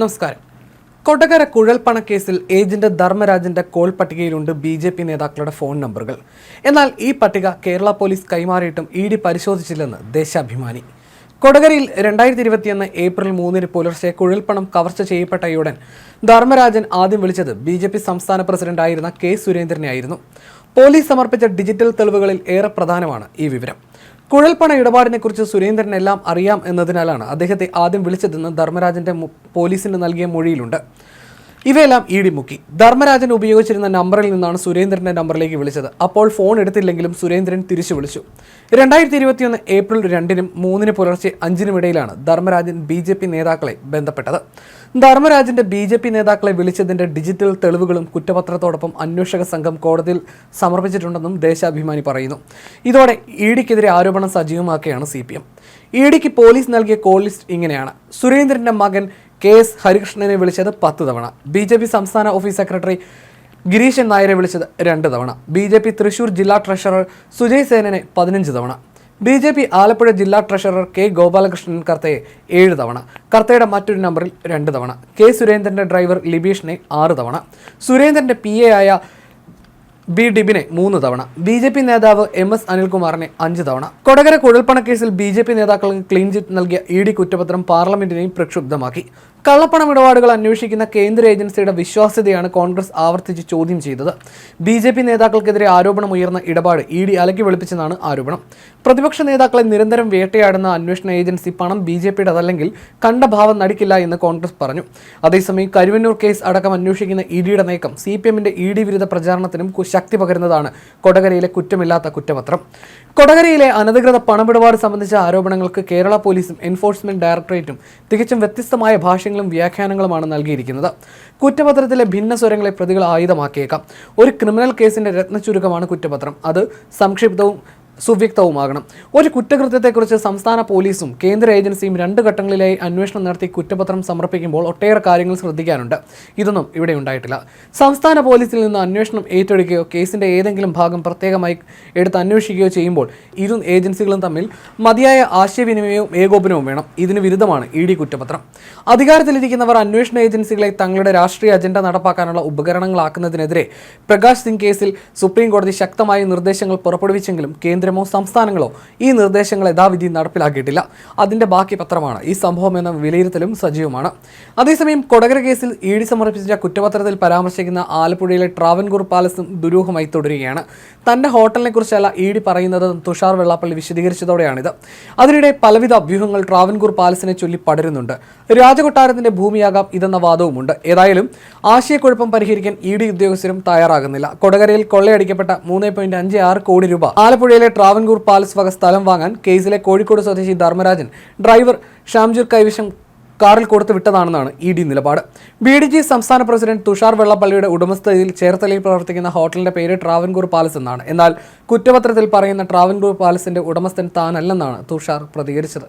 നമസ്കാരം. കൊടകര കുഴൽപ്പണക്കേസിൽ ഏജന്റ് ധർമ്മരാജന്റെ കോൾ പട്ടികയിലുണ്ട് ബി ജെ പി നേതാക്കളുടെ ഫോൺ നമ്പറുകൾ. എന്നാൽ ഈ പട്ടിക കേരള പോലീസ് കൈമാറിയിട്ടും ഇ ഡി പരിശോധിച്ചില്ലെന്ന് ദേശാഭിമാനി. കൊടകരയിൽ രണ്ടായിരത്തി ഇരുപത്തിയൊന്ന് ഏപ്രിൽ മൂന്നിന് പുലർച്ചെ കുഴൽപ്പണം കവർച്ച ചെയ്യപ്പെട്ടയുടൻ ധർമ്മരാജൻ ആദ്യം വിളിച്ചത് ബി ജെ പി സംസ്ഥാന പ്രസിഡന്റായിരുന്ന കെ സുരേന്ദ്രനെയായിരുന്നു. പോലീസ് സമർപ്പിച്ച ഡിജിറ്റൽ തെളിവുകളിൽ ഏറെ പ്രധാനമാണ് ഈ വിവരം. കുഴൽപ്പണ ഇടപാടിനെക്കുറിച്ച് സുരേന്ദ്രൻ എല്ലാം അറിയാം എന്നതിനാലാണ് അദ്ദേഹത്തെ ആദ്യം വിളിച്ചതെന്ന് ധർമ്മരാജന്റെ പോലീസിന് നൽകിയ മൊഴിയിലുണ്ട്. ഇവയെല്ലാം ഇ ഡി മുക്കി. ധർമ്മരാജൻ ഉപയോഗിച്ചിരുന്ന നമ്പറിൽ നിന്നാണ് സുരേന്ദ്രന്റെ നമ്പറിലേക്ക് വിളിച്ചത്. അപ്പോൾ ഫോൺ എടുത്തില്ലെങ്കിലും സുരേന്ദ്രൻ തിരിച്ചു വിളിച്ചു. രണ്ടായിരത്തി ഇരുപത്തിയൊന്ന് ഏപ്രിൽ രണ്ടിനും മൂന്നിന് പുലർച്ചെ അഞ്ചിനും ഇടയിലാണ് ധർമ്മരാജൻ ബി ജെ പി നേതാക്കളെ ബന്ധപ്പെട്ടത്. ധർമ്മരാജന്റെ ബി ജെ പി നേതാക്കളെ വിളിച്ചതിന്റെ ഡിജിറ്റൽ തെളിവുകളും കുറ്റപത്രത്തോടൊപ്പം അന്വേഷക സംഘം കോടതിയിൽ സമർപ്പിച്ചിട്ടുണ്ടെന്നും ദേശാഭിമാനി പറയുന്നു. ഇതോടെ ഇ ഡിക്കെതിരെ ആരോപണം സജീവമാക്കുകയാണ് സി പി എം. ഇ ഡിക്ക് പോലീസ് നൽകിയ കോൾ ലിസ്റ്റ് ഇങ്ങനെയാണ്. സുരേന്ദ്രന്റെ മകൻ കെ എസ് ഹരികൃഷ്ണനെ വിളിച്ചത് പത്ത് തവണ. ബി ജെ പി സംസ്ഥാന ഓഫീസ് സെക്രട്ടറി ഗിരീശൻ നായരെ വിളിച്ചത് രണ്ട് തവണ. ബി ജെ പി തൃശൂർ ജില്ലാ ട്രഷറർ സുജയ് സേനനെ പതിനഞ്ച് തവണ. ബി ജെ പി ആലപ്പുഴ ജില്ലാ ട്രഷറർ കെ ഗോപാലകൃഷ്ണൻ കർത്തയെ ഏഴ് തവണ. കർത്തയുടെ മറ്റൊരു നമ്പറിൽ രണ്ട് തവണ. കെ സുരേന്ദ്രന്റെ ഡ്രൈവർ ലിബീഷിനെ ആറ് തവണ. സുരേന്ദ്രന്റെ പി എ ആയ ബി ഡിബിനെ മൂന്ന് തവണ ബി ജെ പി നേതാവ് എം എസ് അനിൽകുമാറിനെ അഞ്ച് തവണ. കൊടകര കുഴൽപ്പണക്കേസിൽ ബി ജെ പി നേതാക്കൾക്ക് ക്ലീൻ ചിറ്റ് നൽകിയ ഇ ഡി കുറ്റപത്രം പാർലമെന്റിനെയും പ്രക്ഷുബ്ധമാക്കി. കള്ളപ്പണം ഇടപാടുകൾ അന്വേഷിക്കുന്ന കേന്ദ്ര ഏജൻസിയുടെ വിശ്വാസ്യതയാണ് കോൺഗ്രസ് ആവർത്തിച്ച് ചോദ്യം ചെയ്തത്. ബി ജെ പി നേതാക്കൾക്കെതിരെ ആരോപണം ഉയർന്ന ഇടപാട് ഇ ഡി അലക്കി വെളുപ്പിച്ചെന്നാണ് ആരോപണം. പ്രതിപക്ഷ നേതാക്കളെ നിരന്തരം വേട്ടയാടുന്ന അന്വേഷണ ഏജൻസി പണം ബി ജെ പിയുടെ അതല്ലെങ്കിൽ കണ്ട ഭാവം നടിക്കില്ല എന്ന് കോൺഗ്രസ് പറഞ്ഞു. അതേസമയം കരുവന്നൂർ കേസ് അടക്കം അന്വേഷിക്കുന്ന ഇ ഡിയുടെ നീക്കം സി പി എമ്മിന്റെ ഇ ഡി വിരുദ്ധ പ്രചാരണത്തിനും കു- ശക്തി പകരുന്നതാണ് കൊടകരയിലെ കുറ്റമില്ലാത്ത കുറ്റപത്രം. കൊടകരയിലെ അനധികൃത പണമിടപാട് സംബന്ധിച്ച ആരോപണങ്ങൾക്ക് കേരള പോലീസും എൻഫോഴ്സ്മെന്റ് ഡയറക്ടറേറ്റും തികച്ചും വ്യത്യസ്തമായ ഭാഷകളും വ്യാഖ്യാനങ്ങളുമാണ് നൽകിയിരിക്കുന്നത്. കുറ്റപത്രത്തിലെ ഭിന്ന സ്വരങ്ങളെ പ്രതികൾ ആയുധമാക്കിയേക്കാം. ഒരു ക്രിമിനൽ കേസിന്റെ രത്നചുരുക്കമാണ് കുറ്റപത്രം. അത് സംക്ഷിപ്തവും സുവ്യക്തവുമാകണം. ഒരു കുറ്റകൃത്യത്തെക്കുറിച്ച് സംസ്ഥാന പോലീസും കേന്ദ്ര ഏജൻസിയും രണ്ട് ഘട്ടങ്ങളിലായി അന്വേഷണം നടത്തി കുറ്റപത്രം സമർപ്പിക്കുമ്പോൾ ഒട്ടേറെ കാര്യങ്ങൾ ശ്രദ്ധിക്കാനുണ്ട്. ഇതൊന്നും ഇവിടെ ഉണ്ടായിട്ടില്ല. സംസ്ഥാന പോലീസിൽ നിന്ന് അന്വേഷണം ഏറ്റെടുക്കുകയോ കേസിന്റെ ഏതെങ്കിലും ഭാഗം പ്രത്യേകമായി എടുത്ത് അന്വേഷിക്കുകയോ ചെയ്യുമ്പോൾ ഇരു ഏജൻസികളും തമ്മിൽ മതിയായ ആശയവിനിമയവും ഏകോപനവും വേണം. ഇതിന് വിരുദ്ധമാണ് ഇ ഡി കുറ്റപത്രം. അധികാരത്തിലിരിക്കുന്നവർ അന്വേഷണ ഏജൻസികളെ തങ്ങളുടെ രാഷ്ട്രീയ അജണ്ട നടപ്പാക്കാനുള്ള ഉപകരണങ്ങളാക്കുന്നതിനെതിരെ പ്രകാശ് സിംഗ് കേസിൽ സുപ്രീം കോടതി ശക്തമായ നിർദ്ദേശങ്ങൾ പുറപ്പെടുവിച്ചെങ്കിലും കേന്ദ്രമോ സംസ്ഥാനങ്ങളോ ഈ നിർദ്ദേശങ്ങൾ യഥാവിധി നടപ്പിലാക്കിയിട്ടില്ല. അതിന്റെ ബാക്കി പത്രമാണ്. ഈ സംഭവം എന്ന വിലയിരുത്തലും സജീവമാണ്. അതേസമയം കൊടകര കേസിൽ ഇ ഡി സമർപ്പിച്ച കുറ്റപത്രത്തിൽ പരാമർശിക്കുന്ന ആലപ്പുഴയിലെ ട്രാവൻകൂർ പാലസും ദുരൂഹമായി തുടരുകയാണ്. തന്റെ ഹോട്ടലിനെ കുറിച്ചല്ല ഇ ഡി പറയുന്നത് തുഷാർ വെള്ളാപ്പള്ളി വിശദീകരിച്ചതോടെയാണിത്. അതിനിടെ പലവിധ അഭ്യൂഹങ്ങൾ ട്രാവൻകൂർ പാലസിനെ ചൊല്ലി പടരുന്നുണ്ട്. രാജകൊട്ടാരത്തിന്റെ ഭൂമിയാകാം ഇതെന്ന വാദവുമുണ്ട്. ഏതായാലും ആശയക്കുഴപ്പം പരിഹരിക്കാൻ ഇ ഡി ഉദ്യോഗസ്ഥരും തയ്യാറാകുന്നില്ല. കൊടകരയിൽ കൊള്ളയടിക്കപ്പെട്ട മൂന്ന് പോയിന്റ് അഞ്ച് ആറ് കോടി രൂപ ആലപ്പുഴയിലെ ട്രാവൻകൂർ പാലസ് വക സ്ഥലം വാങ്ങാൻ കേസിലെ കോഴിക്കോട് സ്വദേശി ധർമ്മരാജൻ ഡ്രൈവർ ഷാംജുർ കൈവശം കാറിൽ കൊടുത്തു വിട്ടതാണെന്നാണ് ഇ ഡി നിലപാട്. ബി ഡി ജി സംസ്ഥാന പ്രസിഡന്റ് തുഷാർ വെള്ളപ്പള്ളിയുടെ ഉടമസ്ഥതയിൽ ചേർത്തലയിൽ പ്രവർത്തിക്കുന്ന ഹോട്ടലിന്റെ പേര് ട്രാവൻകൂർ പാലസ് എന്നാണ്. എന്നാൽ കുറ്റപത്രത്തിൽ പറയുന്ന ട്രാവൻകൂർ പാലസിന്റെ ഉടമസ്ഥൻ താനല്ലെന്നാണ് തുഷാർ പ്രതികരിച്ചത്.